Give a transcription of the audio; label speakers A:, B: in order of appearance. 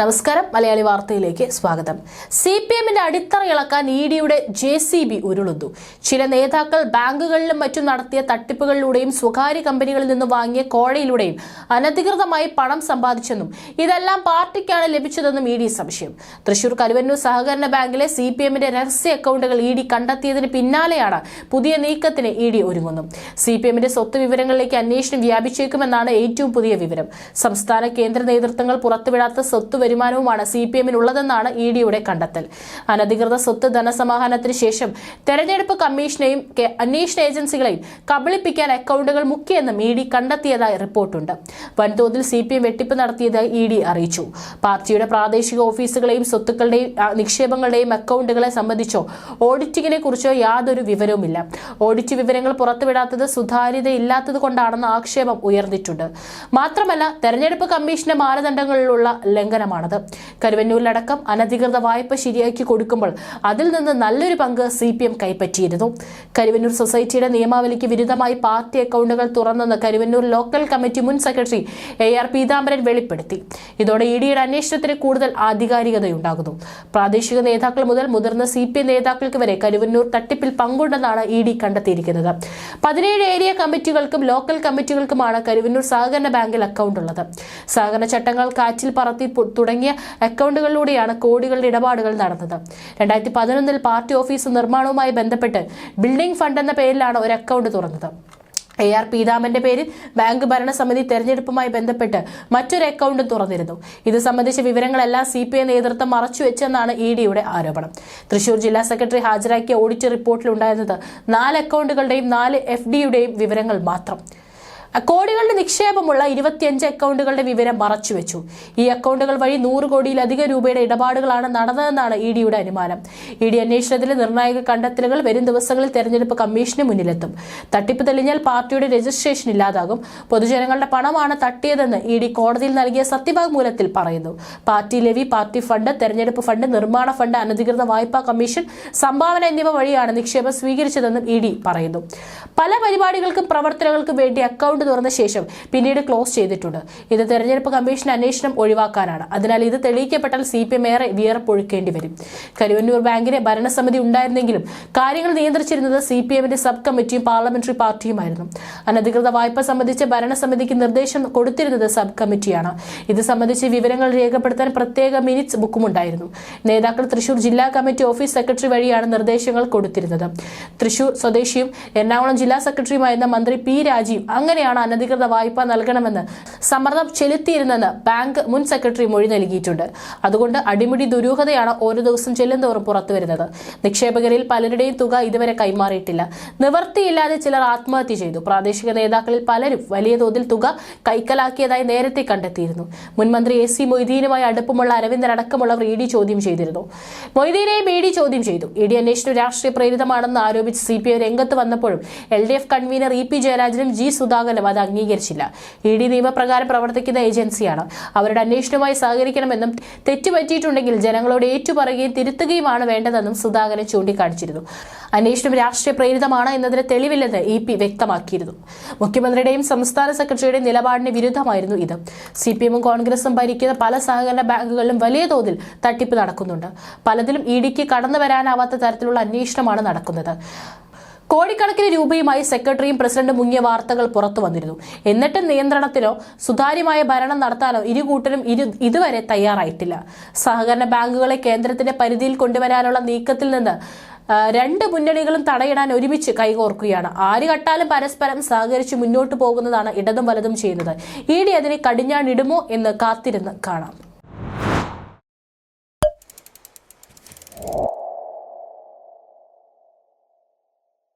A: നമസ്കാരം. മലയാളി വാർത്തയിലേക്ക് സ്വാഗതം. സി പി എമ്മിന്റെ അടിത്തറ ഇളക്കാൻ ഇ ഡിയുടെ ജെ സി ബി ഉരുളുന്നു. ചില നേതാക്കൾ ബാങ്കുകളിലും മറ്റും നടത്തിയ തട്ടിപ്പുകളിലൂടെയും സ്വകാര്യ കമ്പനികളിൽ നിന്നും വാങ്ങിയ കോഴയിലൂടെയും അനധികൃതമായി പണം സമ്പാദിച്ചെന്നും ഇതെല്ലാം പാർട്ടിക്കാണ് ലഭിച്ചതെന്നും ഇ ഡി സംശയം. തൃശൂർ കരുവന്നൂർ സഹകരണ ബാങ്കിലെ സി പി എമ്മിന്റെ രഹസ്യ അക്കൗണ്ടുകൾ ഇ ഡി കണ്ടെത്തിയതിന് പിന്നാലെയാണ് പുതിയ നീക്കത്തിന് ഇ ഡി ഒരുങ്ങുന്നു സി പി എമ്മിന്റെ സ്വത്ത് വിവരങ്ങളിലേക്ക് അന്വേഷണം വ്യാപിച്ചേക്കുമെന്നാണ് ഏറ്റവും പുതിയ വിവരം. സംസ്ഥാന കേന്ദ്ര നേതൃത്വങ്ങൾ പുറത്തുവിടാത്ത സ്വത്ത് വരുമാനവുമാണ് സി പി എമ്മിനുള്ളതെന്നാണ് ഇ ഡിയുടെ കണ്ടെത്തൽ. അനധികൃത സ്വത്ത് ധനസമാഹരണത്തിന് ശേഷം തെരഞ്ഞെടുപ്പ് കമ്മീഷനെയും അന്വേഷണ ഏജൻസികളെയും കബളിപ്പിക്കാൻ അക്കൗണ്ടുകൾ മുക്കിയെന്നും ഇ ഡി കണ്ടെത്തിയതായി റിപ്പോർട്ടുണ്ട്. വൻതോതിൽ സി പി എം വെട്ടിപ്പ് നടത്തിയതായി ഇ ഡി അറിയിച്ചു. പാർട്ടിയുടെ പ്രാദേശിക ഓഫീസുകളെയും സ്വത്തുക്കളുടെയും നിക്ഷേപങ്ങളുടെയും അക്കൗണ്ടുകളെ സംബന്ധിച്ചോ ഓഡിറ്റിങ്ങിനെ കുറിച്ചോ യാതൊരു വിവരവുമില്ല. ഓഡിറ്റ് വിവരങ്ങൾ പുറത്തുവിടാത്തത് സുതാര്യതയില്ലാത്തത് കൊണ്ടാണെന്ന ആക്ഷേപം ഉയർന്നിട്ടുണ്ട്. മാത്രമല്ല തെരഞ്ഞെടുപ്പ് കമ്മീഷന്റെ മാനദണ്ഡങ്ങളിലുള്ള ലംഘനമാണത് കരുവന്നൂരിലടക്കം അനധികൃത വായ്പ ശരിയാക്കി കൊടുക്കുമ്പോൾ അതിൽ നിന്ന് നല്ലൊരു പങ്ക് സി പി എം കൈപ്പറ്റിയിരുന്നു. കരുവന്നൂർ സൊസൈറ്റിയുടെ നിയമാവലിക്ക് വിരുദ്ധമായി പാർട്ടി അക്കൗണ്ടുകൾ തുറന്നെന്ന് കരുവന്നൂർ ലോക്കൽ കമ്മിറ്റി മുൻ സെക്രട്ടറി എ ആർ പീതാംബരൻ വെളിപ്പെടുത്തി. ഇതോടെ ഇ ഡിയുടെ അന്വേഷണത്തിന് കൂടുതൽ ആധികാരികതയുണ്ടാകുന്നു. പ്രാദേശിക നേതാക്കൾ മുതൽ മുതിർന്ന സി പി നേതാക്കൾക്ക് വരെ കരുവന്നൂർ തട്ടിപ്പിൽ പങ്കുണ്ടെന്നാണ് ഇ ഡി കണ്ടെത്തിയിരിക്കുന്നത്. പതിനേഴ് ഏരിയ കമ്മിറ്റികൾക്കും ലോക്കൽ കമ്മിറ്റികൾക്കുമാണ് കരുവന്നൂർ സഹകരണ ബാങ്കിൽ അക്കൗണ്ട് ഉള്ളത് സഹകരണ ചട്ടങ്ങൾ കാറ്റിൽ പറത്തി തുടങ്ങിയ അക്കൗണ്ടുകളിലൂടെയാണ് കോടികളുടെ ഇടപാടുകൾ നടന്നത്. രണ്ടായിരത്തി പതിനൊന്നിൽ പാർട്ടി ഓഫീസ് നിർമ്മാണവുമായി ബന്ധപ്പെട്ട് ബിൽഡിംഗ് ഫണ്ട് എന്ന പേരിലാണ് ഒരു അക്കൗണ്ട് തുറന്നത്. എ ആർ പീതാമന്റെ പേരിൽ ബാങ്ക് ഭരണസമിതി തെരഞ്ഞെടുപ്പുമായി ബന്ധപ്പെട്ട് മറ്റൊരു അക്കൗണ്ട് തുറന്നിരുന്നു. ഇത് സംബന്ധിച്ച വിവരങ്ങളെല്ലാം സി പി ഐ നേതൃത്വം മറച്ചുവെച്ചെന്നാണ് ഇ ഡിയുടെ ആരോപണം. തൃശൂർ ജില്ലാ സെക്രട്ടറി ഹാജരാക്കിയ ഓഡിറ്റ് റിപ്പോർട്ടിലുണ്ടായിരുന്നത് നാല് അക്കൗണ്ടുകളുടെയും നാല് എഫ് ഡിയുടെയും വിവരങ്ങൾ മാത്രം. കോടികളുടെ നിക്ഷേപമുള്ള ഇരുപത്തിയഞ്ച് അക്കൗണ്ടുകളുടെ വിവരം മറച്ചുവെച്ചു. ഈ അക്കൗണ്ടുകൾ വഴി നൂറ് കോടിയിലധികം രൂപയുടെ ഇടപാടുകളാണ് നടന്നതെന്നാണ് ഇ ഡിയുടെ അനുമാനം. ഇ ഡി അന്വേഷണത്തിലെ നിർണായക കണ്ടെത്തലുകൾ വരും ദിവസങ്ങളിൽ തെരഞ്ഞെടുപ്പ് കമ്മീഷന് മുന്നിലെത്തും. തട്ടിപ്പ് തെളിഞ്ഞാൽ പാർട്ടിയുടെ രജിസ്ട്രേഷൻ ഇല്ലാതാകും. പൊതുജനങ്ങളുടെ പണമാണ് തട്ടിയതെന്ന് ഇ ഡി കോടതിയിൽ നൽകിയ സത്യവാങ്മൂലത്തിൽ പറയുന്നു. പാർട്ടി ലെവി പാർട്ടി ഫണ്ട് തെരഞ്ഞെടുപ്പ് ഫണ്ട് നിർമ്മാണ ഫണ്ട് അനധികൃത വായ്പാ കമ്മീഷൻ സംഭാവന എന്നിവ വഴിയാണ് നിക്ഷേപം സ്വീകരിച്ചതെന്നും ഇ ഡി പറയുന്നു. പല പരിപാടികൾക്കും പ്രവർത്തനങ്ങൾക്കും വേണ്ടി അക്കൗണ്ട് തുറന്ന ശേഷം പിന്നീട് ക്ലോസ് ചെയ്തിട്ടുണ്ട്. ഇത് തെരഞ്ഞെടുപ്പ് കമ്മീഷൻ അന്വേഷണം ഒഴിവാക്കാനാണ്. അതിനാൽ ഇത് തെളിയിക്കപ്പെട്ടാൽ സി പി എം ഏറെ വിയർപ്പൊഴുക്കേണ്ടി വരും. കരുവന്നൂർ ബാങ്കിന് ഭരണസമിതി ഉണ്ടായിരുന്നെങ്കിലും കാര്യങ്ങൾ നിയന്ത്രിച്ചിരുന്നത് സി പി എമ്മിന്റെ സബ് കമ്മിറ്റിയും പാർലമെന്ററി പാർട്ടിയുമായിരുന്നു. അനധികൃത വായ്പ സംബന്ധിച്ച് ഭരണസമിതിക്ക് നിർദ്ദേശം കൊടുത്തിരുന്നത് സബ് കമ്മിറ്റിയാണ്. ഇത് സംബന്ധിച്ച് വിവരങ്ങൾ രേഖപ്പെടുത്താൻ പ്രത്യേക മിനിറ്റ്സ് ബുക്കും ഉണ്ടായിരുന്നു നേതാക്കൾ തൃശൂർ ജില്ലാ കമ്മിറ്റി ഓഫീസ് സെക്രട്ടറി വഴിയാണ് നിർദ്ദേശങ്ങൾ കൊടുത്തിരുന്നത്. തൃശൂർ സ്വദേശിയും എറണാകുളം ജില്ലാ സെക്രട്ടറിയുമായിരുന്ന മന്ത്രി പി രാജീവ് അങ്ങനെയാണ് അനധികൃത വായ്പ നൽകണമെന്ന് സമ്മർദ്ദം ചെലുത്തിയിരുന്നെന്ന് ബാങ്ക് മുൻ സെക്രട്ടറി മൊഴി നൽകിയിട്ടുണ്ട്. അതുകൊണ്ട് അടിമുടി ദുരൂഹതയാണ് ഓരോ ദിവസം ചെല്ലുന്തോറും പുറത്തുവരുന്നത്. നിക്ഷേപകരിൽ പലരുടെയും തുക ഇതുവരെ കൈമാറിയിട്ടില്ല. നിവർത്തിയില്ലാതെ ചിലർ ആത്മഹത്യ ചെയ്തു. പ്രാദേശിക നേതാക്കളിൽ പലരും വലിയ തോതിൽ തുക കൈക്കലാക്കിയതായി നേരത്തെ കണ്ടെത്തിയിരുന്നു. മുൻമന്ത്രി എ സി മൊയ്തീനുമായി അടുപ്പമുള്ള അരവിന്ദൻ അടക്കമുള്ളവർ ഇ ഡി ചോദ്യം ചെയ്തിരുന്നു. മൊയ്തീനെയും ഇ ഡി ചോദ്യം ചെയ്തു. ഇ ഡി അന്വേഷണം രാഷ്ട്രീയ പ്രേരിതമാണെന്ന് ആരോപിച്ച് സി പി ഐ രംഗത്ത് വന്നപ്പോഴും L D F convener E P ജയരാജനും ജി അത് അംഗീകരിച്ചില്ല. ഇ ഡി നിയമപ്രകാരം പ്രവർത്തിക്കുന്ന ഏജൻസിയാണ്. അവരുടെ അന്വേഷണവുമായി സഹകരിക്കണമെന്നും തെറ്റുപറ്റിയിട്ടുണ്ടെങ്കിൽ ജനങ്ങളോട് ഏറ്റുപറയുകയും തിരുത്തുകയുമാണ് വേണ്ടതെന്നും സുധാകരൻ ചൂണ്ടിക്കാണിച്ചിരുന്നു. അന്വേഷണം രാഷ്ട്രീയ പ്രേരിതമാണ് എന്നതിന് തെളിവില്ലെന്ന് ഇ പി വ്യക്തമാക്കിയിരുന്നു. മുഖ്യമന്ത്രിയുടെയും സംസ്ഥാന സെക്രട്ടറിയുടെയും നിലപാടിന് വിരുദ്ധമായിരുന്നു ഇത്. സി പി എമ്മും കോൺഗ്രസും ഭരിക്കുന്ന പല സഹകരണ ബാങ്കുകളിലും വലിയ തോതിൽ തട്ടിപ്പ് നടക്കുന്നുണ്ട്. പലതിലും ഇ ഡിക്ക് കടന്നു വരാനാവാത്ത തരത്തിലുള്ള അന്വേഷണമാണ് നടക്കുന്നത്. കോടിക്കണക്കിന് രൂപയുമായി സെക്രട്ടറിയും പ്രസിഡന്റും മുങ്ങിയ വാർത്തകൾ പുറത്തു വന്നിരുന്നു. എന്നിട്ടും നിയന്ത്രണത്തിലോ സുതാര്യമായ ഭരണം നടത്താനോ ഇരു കൂട്ടരും ഇരു ഇതുവരെ തയ്യാറായിട്ടില്ല. സഹകരണ ബാങ്കുകളെ കേന്ദ്രത്തിന്റെ പരിധിയിൽ കൊണ്ടുവരാനുള്ള നീക്കത്തിൽ നിന്ന് രണ്ട് മുന്നണികളും തടയിടാൻ ഒരുമിച്ച് കൈകോർക്കുകയാണ്. ആര് കട്ടാലും പരസ്പരം സഹകരിച്ച് മുന്നോട്ട് പോകുന്നതാണ് ഇടതും വലതും ചെയ്യുന്നത്. ഇ ഡി അതിനെ കടിഞ്ഞാണിടുമോ എന്ന് കാത്തിരുന്ന് കാണാം.